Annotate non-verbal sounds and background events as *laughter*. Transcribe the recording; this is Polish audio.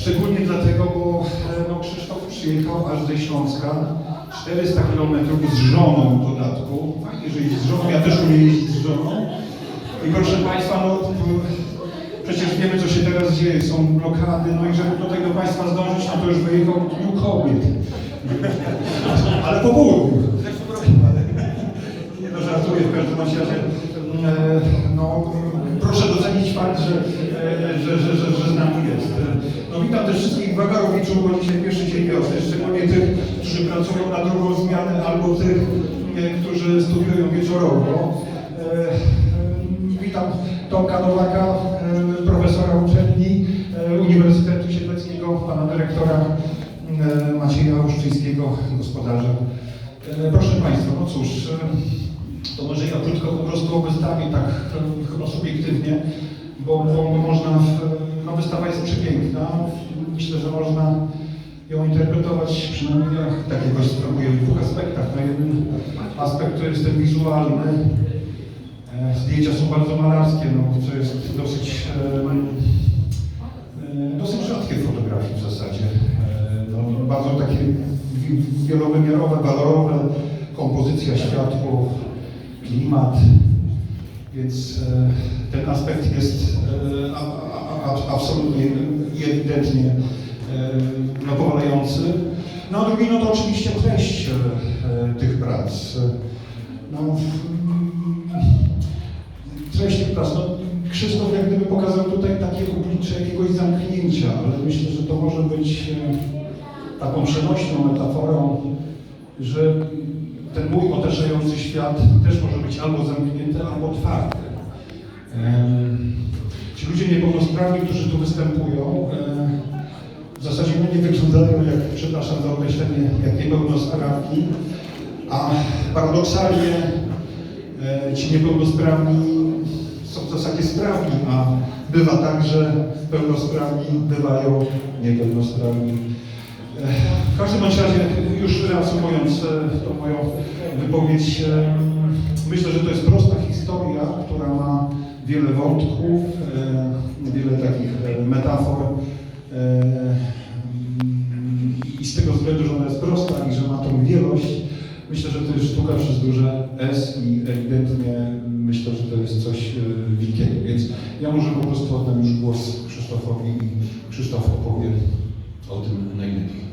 Szczególnie dlatego, bo e, no, Krzysztof przyjechał aż ze Śląska, 400 km z żoną w dodatku. Fajnie, że jeździ z żoną, ja też umiem jeździć z żoną. I proszę Państwa, no w- przecież wiemy, co się teraz dzieje, są blokady, no i żeby do Państwa zdążyć, no to już wyjechał Dniu Kobiet. *laughs* Ale po południu. Nie no, żartuję w każdym razie. E, no, proszę docenić fakt, że, e, że, że, że, że z nami jest. E, No witam też wszystkich wagarowiczów, bo dzisiaj pierwszy dzień wiosny, szczególnie tych, którzy pracują na drugą zmianę, albo tych, e, którzy studiują wieczorowo. E, e, Witam Tomka Nowaka, profesora uczelni Uniwersytetu Siedleckiego, pana dyrektora Macieja Łuszczyńskiego, gospodarza. Proszę Państwa, no cóż, to może ja krótko po prostu o wystawie, tak chyba subiektywnie, bo, bo, można, no wystawa jest przepiękna. Myślę, że można ją interpretować, przynajmniej ja tak jakoś spróbuję w dwóch aspektach. No jeden aspekt to jest ten wizualny. E, Zdjęcia są bardzo malarskie, no, co jest dosyć, e, e, dosyć rzadkie w fotografii w zasadzie. E, No, bardzo takie wi- wielowymiarowe, walorowe, kompozycja, światło, klimat. Więc ten aspekt jest absolutnie i ewidentnie e, no, powalający. No a drugi, no to oczywiście treść e, e, tych prac. No, treść tych prac, no, Krzysztof jak gdyby pokazał tutaj takie oblicze jakiegoś zamknięcia, ale myślę, że to może być e, taką przenośną metaforą, że ten mój otaczający świat też może być albo zamknięty, albo otwarty. Niepełnosprawni, którzy tu występują, e, w zasadzie nie wyglądają jak, przepraszam za określenie, jak niepełnosprawni, a paradoksalnie e, ci niepełnosprawni są w zasadzie sprawni, a bywa tak, że pełnosprawni bywają niepełnosprawni. W każdym razie, już reasumując e, tą moją wypowiedź, e, myślę, że to jest prosta historia, która ma wiele wątków, metafor e, i z tego względu, że ona jest prosta i że ma tą wielość, myślę, że to jest sztuka przez duże S i ewidentnie myślę, że to jest coś e, wielkiego. Więc ja może po prostu oddam już głos Krzysztofowi i Krzysztof opowie o tym najlepiej.